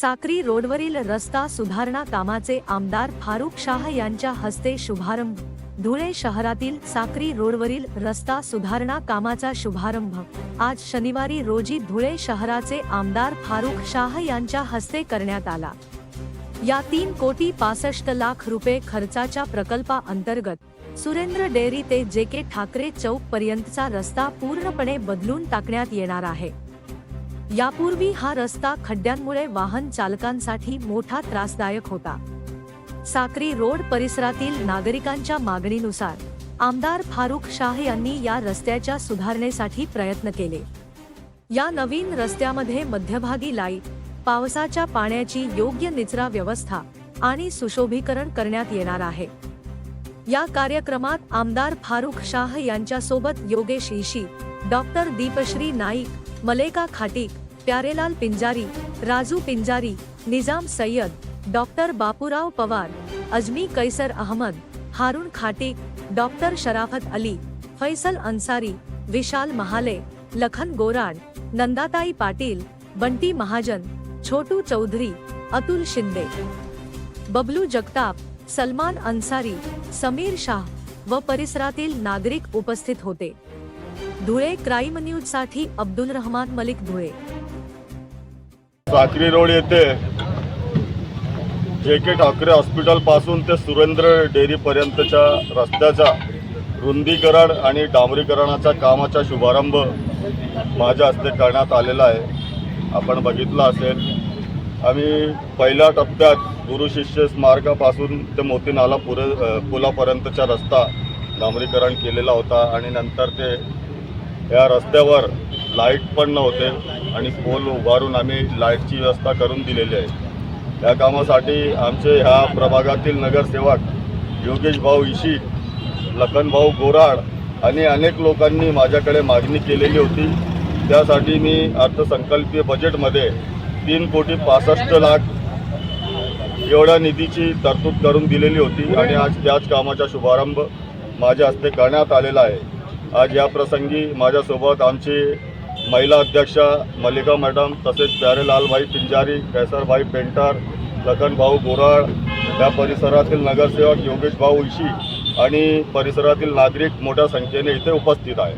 साक्री रोडवरील रस्ता सुधारणा कामाचे आमदार फारुख शाह यांच्या हस्ते शुभारंभ. धुळे शहरातील साक्री रोडवरील रस्ता सुधारणा कामाचा शुभारंभ. आज शनिवारी रोजी धुळे शहराचे आमदार फारुख शाह यांच्या हस्ते करण्यात आला. या तीन कोटी पासष्ट लाख रुपये खर्चाच्या प्रकल्पाअंतर्गत सुरेंद्र डेअरी ते जे के ठाकरे चौक पर्यंतचा रस्ता पूर्णपणे बदलून टाकण्यात येणार आहे. यापूर्वी हा रस्ता खड्ड्यांमुळे वाहन चालकांसाठी मोठा त्रासदायक होता. साक्री रोड परिसरातील नागरिकांच्या मागणीनुसार आमदार फारुख शाह यांनी या रस्त्याच्या सुधारणेसाठी प्रयत्न केले. या नवीन रस्त्यामध्ये मध्यभागी लाइट पावसाच्या पाण्याची योग्य निचरा व्यवस्था आणि सुशोभीकरण करण्यात येणार आहे. या कार्यक्रमात आमदार फारुख शाह यांच्यासोबत Yogesh Ishi doctor Deepshree Naik, Maleka Khatik, Pyarelal Pinjari, Raju Pinjari, Nizam Sayyad, doctor Bapurao Pawar, Azmi Kaiser Ahmed, Haroon Khatik, doctor Sharafat Ali, Faisal Ansari, विशाल महाले, लखन गोराड, नंदाताई पाटील, बंटी महाजन, छोटू चौधरी, अतुल शिंदे। बबलू जगताप, सलमान अन्सारी समीर शाह व परिसरातील नागरिक उपस्थित होते। धुळे क्राईम न्यूजसाठी अब्दुल रहमान मलिक धुळे. साक्री रोड येथे जे के ठाकरे हॉस्पिटलपासून ते सुरेंद्र डेअरी पर्यंतच्या रस्त्याचा रुंदीकरण आणि डांबरीकरणाच्या कामाचा शुभारंभ माझ्या हस्ते करण्यात आलेला आहे. आपण बघितलं असेल आम्ही पहिल्या टप्प्यात गुरु शिष्य स्मारकापासून ते मोतीनाला पुरे पुलापर्यंतचा रस्ता डांबरीकरण केलेला होता आणि नंतर ते या रस्त्यावर लाइट पण नव्हते आणि पोल उभारून आम्ही लाईटची व्यवस्था करून दिलेली आहे. या कामासाठी आमचे ह्या प्रभागातील नगरसेवक योगेश भाऊ इशी लखनभाऊ गोराड आणि अनेक लोकांनी माझ्याकडे मागणी केलेली होती. त्यासाठी मी अर्थसंकल्पीय बजेटमध्ये तीन कोटी पासष्ट लाख एवढ्या निधीची तरतूद करून दिलेली होती आणि आज त्याच कामाचा शुभारंभ माझ्या हस्ते करण्यात आलेला आहे. आज या प्रसंगी माझ्यासोबत आमची महिला अध्यक्षा मल्लिका मॅडम तसेच प्यारेलालभाई पिंजारी कैसरभाई पेंटर लखनभाऊ गोराळ या परिसरातील नगरसेवक योगेश भाऊ इशी आणि परिसरातील नागरिक मोठ्या संख्येने इथे उपस्थित आहेत.